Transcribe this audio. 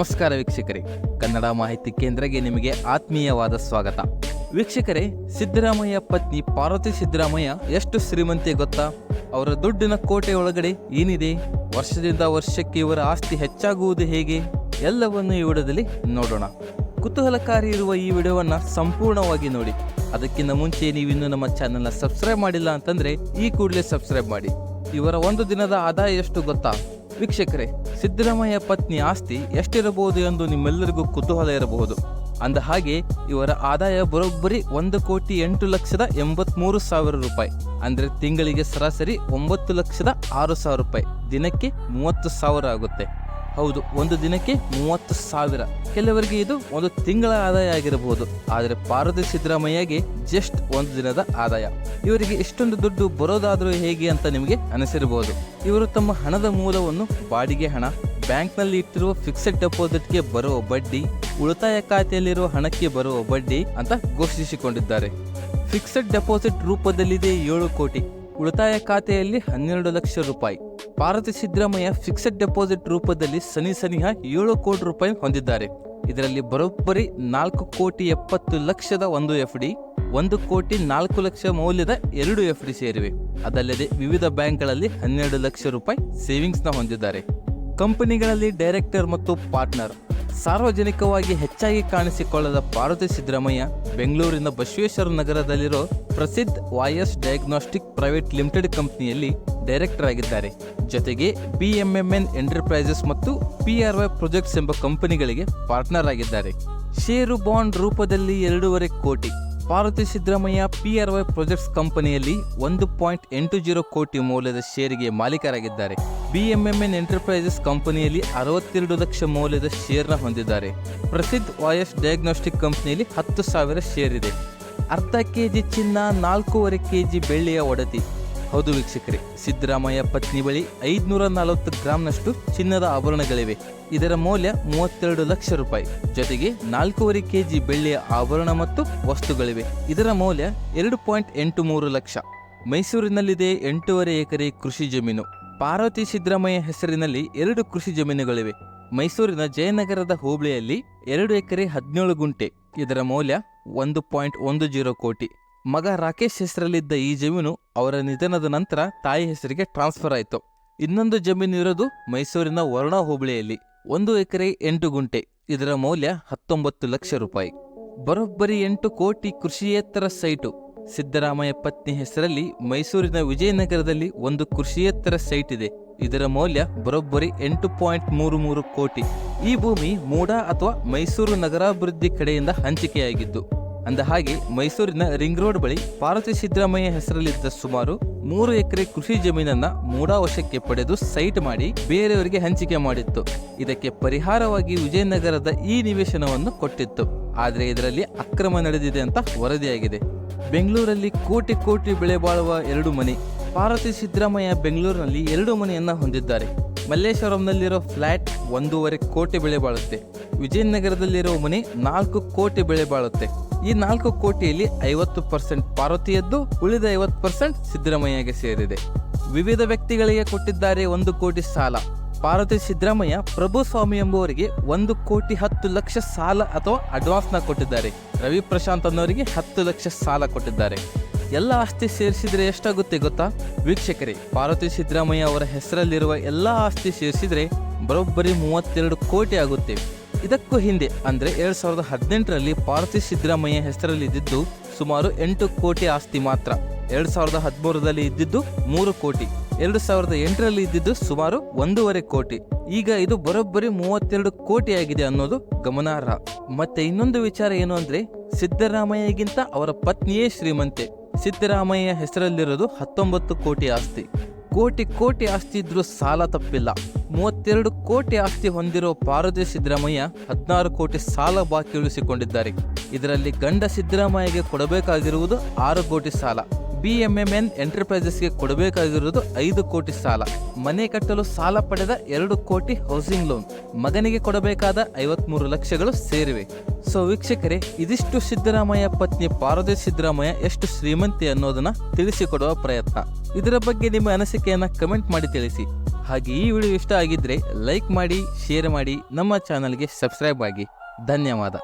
ನಮಸ್ಕಾರ ವೀಕ್ಷಕರೇ. ಕನ್ನಡ ಮಾಹಿತಿ ಕೇಂದ್ರಕ್ಕೆ ನಿಮಗೆ ಆತ್ಮೀಯವಾದ ಸ್ವಾಗತ. ವೀಕ್ಷಕರೇ, ಸಿದ್ದರಾಮಯ್ಯ ಪತ್ನಿ ಪಾರ್ವತಿ ಸಿದ್ದರಾಮಯ್ಯ ಎಷ್ಟು ಶ್ರೀಮಂತೆ ಗೊತ್ತಾ? ಅವರ ದುಡ್ಡಿನ ಕೋಟೆ ಒಳಗಡೆ ಏನಿದೆ? ವರ್ಷದಿಂದ ವರ್ಷಕ್ಕೆ ಇವರ ಆಸ್ತಿ ಹೆಚ್ಚಾಗುವುದು ಹೇಗೆ? ಎಲ್ಲವನ್ನು ಈ ವಿಡಿಯೋದಲ್ಲಿ ನೋಡೋಣ. ಕುತೂಹಲಕಾರಿ ಇರುವ ಈ ವಿಡಿಯೋವನ್ನು ಸಂಪೂರ್ಣವಾಗಿ ನೋಡಿ. ಅದಕ್ಕಿಂತ ಮುಂಚೆ ನೀವಿನ್ನು ನಮ್ಮ ಚಾನೆಲ್ನ ಸಬ್ಸ್ಕ್ರೈಬ್ ಮಾಡಿಲ್ಲ ಅಂತಂದ್ರೆ ಈ ಕೂಡಲೇ ಸಬ್ಸ್ಕ್ರೈಬ್ ಮಾಡಿ. ಇವರ ಒಂದು ದಿನದ ಆದಾಯ ಎಷ್ಟು ಗೊತ್ತಾ? ವೀಕ್ಷಕರೇ, ಸಿದ್ದರಾಮಯ್ಯ ಪತ್ನಿ ಆಸ್ತಿ ಎಷ್ಟಿರಬಹುದು ಎಂದು ನಿಮ್ಮೆಲ್ಲರಿಗೂ ಕುತೂಹಲ ಇರಬಹುದು. ಅಂದ ಹಾಗೆ, ಇವರ ಆದಾಯ ಬರೋಬ್ಬರಿ ಒಂದು ಕೋಟಿ ಎಂಟು ಲಕ್ಷದ ಎಂಬತ್ಮೂರು ಸಾವಿರ ರೂಪಾಯಿ. ಅಂದ್ರೆ ತಿಂಗಳಿಗೆ ಸರಾಸರಿ ಒಂಬತ್ತು ಲಕ್ಷದ ಆರು ಸಾವಿರ ರೂಪಾಯಿ. ದಿನಕ್ಕೆ ಮೂವತ್ತು ಸಾವಿರ ಆಗುತ್ತೆ. ಹೌದು, ಒಂದು ದಿನಕ್ಕೆ ಮೂವತ್ತು ಸಾವಿರ. ಕೆಲವರಿಗೆ ಇದು ಒಂದು ತಿಂಗಳ ಆದಾಯ ಆಗಿರಬಹುದು. ಆದರೆ ಪಾರ್ವತಿ ಸಿದ್ದರಾಮಯ್ಯಗೆ ಜಸ್ಟ್ ಒಂದು ದಿನದ ಆದಾಯ. ಇವರಿಗೆ ಇಷ್ಟೊಂದು ದುಡ್ಡು ಬರೋದಾದರೂ ಹೇಗೆ ಅಂತ ನಿಮಗೆ ಅನಿಸಿರಬಹುದು. ಇವರು ತಮ್ಮ ಹಣದ ಮೂಲವನ್ನು ಬಾಡಿಗೆ ಹಣ, ಬ್ಯಾಂಕ್ನಲ್ಲಿ ಇಟ್ಟಿರುವ ಫಿಕ್ಸೆಡ್ ಡೆಪಾಸಿಟ್ಗೆ ಬರುವ ಬಡ್ಡಿ, ಉಳಿತಾಯ ಖಾತೆಯಲ್ಲಿರುವ ಹಣಕ್ಕೆ ಬರುವ ಬಡ್ಡಿ ಅಂತ ಘೋಷಿಸಿಕೊಂಡಿದ್ದಾರೆ. ಫಿಕ್ಸೆಡ್ ಡೆಪಾಸಿಟ್ ರೂಪದಲ್ಲಿದೆ ಏಳು ಕೋಟಿ. ಉಳಿತಾಯ ಖಾತೆಯಲ್ಲಿ ಹನ್ನೆರಡು ಲಕ್ಷ ರೂಪಾಯಿ. ಪಾರ್ವತಿ ಸಿದ್ದರಾಮಯ್ಯ ಫಿಕ್ಸೆಡ್ ಡೆಪಾಸಿಟ್ ರೂಪದಲ್ಲಿ ಸನಿ ಸನಿಹ ಏಳು ಕೋಟಿ ರೂಪಾಯಿ ಹೊಂದಿದ್ದಾರೆ. ಇದರಲ್ಲಿ ಬರೋಬ್ಬರಿ ನಾಲ್ಕು ಕೋಟಿ ಎಪ್ಪತ್ತು ಲಕ್ಷದ ಒಂದು ಎಫ್ ಡಿ, ಒಂದು ಕೋಟಿ ನಾಲ್ಕು ಲಕ್ಷ ಮೌಲ್ಯದ ಎರಡು ಎಫ್ ಡಿ ಸೇರಿವೆ. ಅದಲ್ಲದೆ ವಿವಿಧ ಬ್ಯಾಂಕ್ಗಳಲ್ಲಿ ಹನ್ನೆರಡು ಲಕ್ಷ ರೂಪಾಯಿ ಸೇವಿಂಗ್ಸ್ನ ಹೊಂದಿದ್ದಾರೆ. ಕಂಪನಿಗಳಲ್ಲಿ ಡೈರೆಕ್ಟರ್ ಮತ್ತು ಪಾರ್ಟ್ನರ್ ಸಾರ್ವಜನಿಕವಾಗಿ ಹೆಚ್ಚಾಗಿ ಕಾಣಿಸಿಕೊಳ್ಳದ ಪಾರ್ವತಿ ಸಿದ್ದರಾಮಯ್ಯ ಬೆಂಗಳೂರಿನ ಬಸವೇಶ್ವರ ನಗರದಲ್ಲಿರೋ ಪ್ರಸಿದ್ಧ ವಾಯಸ್ ಡಯಾಗ್ನೋಸ್ಟಿಕ್ ಪ್ರೈವೇಟ್ ಲಿಮಿಟೆಡ್ ಕಂಪನಿಯಲ್ಲಿ ಡೈರೆಕ್ಟರ್ ಆಗಿದ್ದಾರೆ. ಜೊತೆಗೆ ಬಿಎಂಎಂಎನ್ ಎಂಟರ್ಪ್ರೈಸಸ್ ಮತ್ತು ಪಿಆರ್ವೈ ಪ್ರೊಜೆಕ್ಟ್ಸ್ ಎಂಬ ಕಂಪನಿಗಳಿಗೆ ಪಾರ್ಟ್ನರ್ ಆಗಿದ್ದಾರೆ. ಷೇರು ಬಾಂಡ್ ರೂಪದಲ್ಲಿ ಎರಡೂವರೆ ಕೋಟಿ. ಪಾರ್ವತಿ ಸಿದ್ದರಾಮಯ್ಯ ಪಿಆರ್ವೈ ಪ್ರೊಜೆಕ್ಟ್ಸ್ ಕಂಪನಿಯಲ್ಲಿ ಒಂದು ಪಾಯಿಂಟ್ ಎಂಟು ಜೀರೋ ಕೋಟಿ ಮೌಲ್ಯದ ಷೇರಿಗೆ ಮಾಲೀಕರಾಗಿದ್ದಾರೆ. ಬಿಎಂಎಂಎನ್ ಎಂಟರ್ಪ್ರೈಸಸ್ ಕಂಪನಿಯಲ್ಲಿ ಅರವತ್ತೆರಡು ಲಕ್ಷ ಮೌಲ್ಯದ ಶೇರ್ನ ಹೊಂದಿದ್ದಾರೆ. ಪ್ರಸಿದ್ಧ ವಾಯಸ್ ಡಯಾಗ್ನೋಸ್ಟಿಕ್ ಕಂಪನಿಯಲ್ಲಿ ಹತ್ತು ಸಾವಿರ ಶೇರ್ ಇದೆ. ಅರ್ಧ ಕೆಜಿ ಚಿನ್ನ, ನಾಲ್ಕೂವರೆ ಕೆ ಜಿ ಬೆಳ್ಳಿಯ ಒಡತಿ. ಹೌದು ವೀಕ್ಷಕರೇ, ಸಿದ್ದರಾಮಯ್ಯ ಪತ್ನಿ ಬಳಿ ಐದುನೂರ ನಲವತ್ತು ಗ್ರಾಂನಷ್ಟು ಚಿನ್ನದ ಆಭರಣಗಳಿವೆ. ಇದರ ಮೌಲ್ಯ ಮೂವತ್ತೆರಡು ಲಕ್ಷ ರೂಪಾಯಿ. ಜೊತೆಗೆ ನಾಲ್ಕೂವರೆ ಕೆ ಜಿ ಬೆಳ್ಳಿಯ ಆಭರಣ ಮತ್ತು ವಸ್ತುಗಳಿವೆ. ಇದರ ಮೌಲ್ಯ ಎರಡು ಪಾಯಿಂಟ್ ಎಂಟು ಮೂರು ಲಕ್ಷ. ಮೈಸೂರಿನಲ್ಲಿದೆ ಎಂಟೂವರೆ ಎಕರೆ ಕೃಷಿ ಜಮೀನು. ಪಾರ್ವತಿ ಸಿದ್ದರಾಮಯ್ಯ ಹೆಸರಿನಲ್ಲಿ ಎರಡು ಕೃಷಿ ಜಮೀನುಗಳಿವೆ. ಮೈಸೂರಿನ ಜಯನಗರದ ಹೋಬಳಿಯಲ್ಲಿ ಎರಡು ಎಕರೆ ಹದಿನೇಳು ಗುಂಟೆ, ಇದರ ಮೌಲ್ಯ ಒಂದು ಪಾಯಿಂಟ್ ಒಂದು ಜೀರೋ ಕೋಟಿ. ಮಗ ರಾಕೇಶ್ ಹೆಸರಲ್ಲಿದ್ದ ಈ ಜಮೀನು ಅವರ ನಿಧನದ ನಂತರ ತಾಯಿ ಹೆಸರಿಗೆ ಟ್ರಾನ್ಸ್ಫರ್ ಆಯಿತು. ಇನ್ನೊಂದು ಜಮೀನು ಇರೋದು ಮೈಸೂರಿನ ವರ್ಣ ಹೋಬಳಿಯಲ್ಲಿ, ಒಂದು ಎಕರೆ ಎಂಟು ಗುಂಟೆ, ಇದರ ಮೌಲ್ಯ ಹತ್ತೊಂಬತ್ತು ಲಕ್ಷ ರೂಪಾಯಿ. ಬರೋಬ್ಬರಿ ಎಂಟು ಕೋಟಿ ಕೃಷಿಯೇತರ ಸೈಟು. ಸಿದ್ದರಾಮಯ್ಯ ಪತ್ನಿ ಹೆಸರಲ್ಲಿ ಮೈಸೂರಿನ ವಿಜಯನಗರದಲ್ಲಿ ಒಂದು ಕೃಷಿಯೇತರ ಸೈಟ್ ಇದೆ. ಇದರ ಮೌಲ್ಯ ಬರೋಬ್ಬರಿ ಎಂಟು ಪಾಯಿಂಟ್ ಮೂರು ಮೂರು ಕೋಟಿ. ಈ ಭೂಮಿ ಮೂಡಾ ಅಥವಾ ಮೈಸೂರು ನಗರಾಭಿವೃದ್ಧಿ ಕಡೆಯಿಂದ ಹಂಚಿಕೆಯಾಗಿದ್ದು, ಅಂದ ಹಾಗೆ ಮೈಸೂರಿನ ರಿಂಗ್ ರೋಡ್ ಬಳಿ ಪಾರ್ವತಿ ಸಿದ್ದರಾಮಯ್ಯ ಹೆಸರಲ್ಲಿದ್ದ ಸುಮಾರು ಮೂರು ಎಕರೆ ಕೃಷಿ ಜಮೀನನ್ನ ಮೂಡಾ ವಶಕ್ಕೆ ಪಡೆದು ಸೈಟ್ ಮಾಡಿ ಬೇರೆಯವರಿಗೆ ಹಂಚಿಕೆ ಮಾಡಿತ್ತು. ಇದಕ್ಕೆ ಪರಿಹಾರವಾಗಿ ವಿಜಯನಗರದ ಈ ನಿವೇಶನವನ್ನು ಕೊಟ್ಟಿತ್ತು. ಆದರೆ ಇದರಲ್ಲಿ ಅಕ್ರಮ ನಡೆದಿದೆ ಅಂತ ವರದಿಯಾಗಿದೆ. ಬೆಂಗಳೂರಲ್ಲಿ ಕೋಟಿ ಕೋಟಿ ಬೆಳೆ ಬಾಳುವ ಎರಡು ಮನೆ. ಪಾರ್ವತಿ ಸಿದ್ದರಾಮಯ್ಯ ಬೆಂಗಳೂರಿನಲ್ಲಿ ಎರಡು ಮನೆಯನ್ನ ಹೊಂದಿದ್ದಾರೆ. ಮಲ್ಲೇಶ್ವರಂನಲ್ಲಿರೋ ಫ್ಲಾಟ್ ಒಂದೂವರೆ ಕೋಟಿ ಬೆಳೆ ಬಾಳುತ್ತೆ. ವಿಜಯನಗರದಲ್ಲಿರೋ ಮನೆ ನಾಲ್ಕು ಕೋಟಿ ಬೆಳೆ ಬಾಳುತ್ತೆ. ಈ ನಾಲ್ಕು ಕೋಟಿಯಲ್ಲಿ ಐವತ್ತು ಪರ್ಸೆಂಟ್ ಪಾರ್ವತಿಯದ್ದು, ಉಳಿದ ಐವತ್ತು ಪರ್ಸೆಂಟ್ ಸಿದ್ದರಾಮಯ್ಯಗೆ ಸೇರಿದೆ. ವಿವಿಧ ವ್ಯಕ್ತಿಗಳಿಗೆ ಕೊಟ್ಟಿದ್ದಾರೆ ಒಂದು ಕೋಟಿ ಸಾಲ. ಪಾರ್ವತಿ ಸಿದ್ದರಾಮಯ್ಯ ಪ್ರಭು ಸ್ವಾಮಿ ಎಂಬುವರಿಗೆ ಒಂದು ಕೋಟಿ ಹತ್ತು ಲಕ್ಷ ಸಾಲ ಅಥವಾ ಅಡ್ವಾನ್ಸ್ನ ಕೊಟ್ಟಿದ್ದಾರೆ. ರವಿ ಪ್ರಶಾಂತ್ ಅನ್ನೋರಿಗೆ ಹತ್ತು ಲಕ್ಷ ಸಾಲ ಕೊಟ್ಟಿದ್ದಾರೆ. ಎಲ್ಲ ಆಸ್ತಿ ಸೇರಿಸಿದ್ರೆ ಎಷ್ಟಾಗುತ್ತೆ ಗೊತ್ತಾ? ವೀಕ್ಷಕರೇ, ಪಾರ್ವತಿ ಸಿದ್ದರಾಮಯ್ಯ ಅವರ ಹೆಸರಲ್ಲಿರುವ ಎಲ್ಲ ಆಸ್ತಿ ಸೇರಿಸಿದ್ರೆ ಬರೋಬ್ಬರಿ ಮೂವತ್ತೆರಡು ಕೋಟಿ ಆಗುತ್ತೆ. ಇದಕ್ಕೂ ಹಿಂದೆ ಅಂದ್ರೆ ಎರಡ್ ಸಾವಿರದ ಹದಿನೆಂಟರಲ್ಲಿ ಪಾರ್ವತಿ ಸಿದ್ದರಾಮಯ್ಯ ಹೆಸರಲ್ಲಿ ಇದ್ದಿದ್ದು ಸುಮಾರು ಎಂಟು ಕೋಟಿ ಆಸ್ತಿ ಮಾತ್ರ. ಎರಡ್ ಸಾವಿರದ ಹದಿಮೂರರಲ್ಲಿ ಇದ್ದಿದ್ದು ಮೂರು ಕೋಟಿ. ಎರಡು ಸಾವಿರದ ಎಂಟರಲ್ಲಿ ಇದ್ದಿದ್ದು ಸುಮಾರು ಒಂದೂವರೆ ಕೋಟಿ. ಈಗ ಇದು ಬರೋಬ್ಬರಿ ಮೂವತ್ತೆರಡು ಕೋಟಿ ಆಗಿದೆ ಅನ್ನೋದು ಗಮನಾರ್ಹ. ಮತ್ತೆ ಇನ್ನೊಂದು ವಿಚಾರ ಏನು ಅಂದ್ರೆ, ಸಿದ್ದರಾಮಯ್ಯಗಿಂತ ಅವರ ಪತ್ನಿಯೇ ಶ್ರೀಮಂತೆ. ಸಿದ್ದರಾಮಯ್ಯ ಹೆಸರಲ್ಲಿರೋದು ಹತ್ತೊಂಬತ್ತು ಕೋಟಿ ಆಸ್ತಿ. ಕೋಟಿ ಕೋಟಿ ಆಸ್ತಿ ಇದ್ರೂ ಸಾಲ ತಪ್ಪಿಲ್ಲ. ಮೂವತ್ತೆರಡು ಕೋಟಿ ಆಸ್ತಿ ಹೊಂದಿರೋ ಪಾರ್ವತಿ ಸಿದ್ದರಾಮಯ್ಯ ಹದಿನಾರು ಕೋಟಿ ಸಾಲ ಬಾಕಿ ಉಳಿಸಿಕೊಂಡಿದ್ದಾರೆ. ಇದರಲ್ಲಿ ಗಂಡ ಸಿದ್ದರಾಮಯ್ಯಗೆ ಕೊಡಬೇಕಾಗಿರುವುದು ಆರು ಕೋಟಿ ಸಾಲ. ಬಿಎಂಎಂಎನ್ ಎಂಟರ್ಪ್ರೈಸಸ್ಗೆ ಕೊಡಬೇಕಾಗಿರುವುದು ಐದು ಕೋಟಿ ಸಾಲ. ಮನೆ ಕಟ್ಟಲು ಸಾಲ ಪಡೆದ ಎರಡು ಕೋಟಿ ಹೌಸಿಂಗ್ ಲೋನ್ ಮಗನಿಗೆ ಕೊಡಬೇಕಾದ ಐವತ್ಮೂರು ಲಕ್ಷಗಳು ಸೇರಿವೆ. ಸೊ ವೀಕ್ಷಕರೇ, ಇದಿಷ್ಟು ಸಿದ್ದರಾಮಯ್ಯ ಪತ್ನಿ ಪಾರ್ವತಿ ಸಿದ್ದರಾಮಯ್ಯ ಎಷ್ಟು ಶ್ರೀಮಂತಿ ಅನ್ನೋದನ್ನ ತಿಳಿಸಿಕೊಡುವ ಪ್ರಯತ್ನ. ಇದರ ಬಗ್ಗೆ ನಿಮ್ಮ ಅನಿಸಿಕೆಯನ್ನು ಕಮೆಂಟ್ ಮಾಡಿ ತಿಳಿಸಿ. ಹಾಗೆ ಈ ವಿಡಿಯೋ ಇಷ್ಟ ಆಗಿದ್ರೆ ಲೈಕ್ ಮಾಡಿ ಶೇರ್ ಮಾಡಿ, ನಮ್ಮ ಚಾನಲ್ಗೆ ಸಬ್ಸ್ಕ್ರೈಬ್ ಆಗಿ. ಧನ್ಯವಾದ.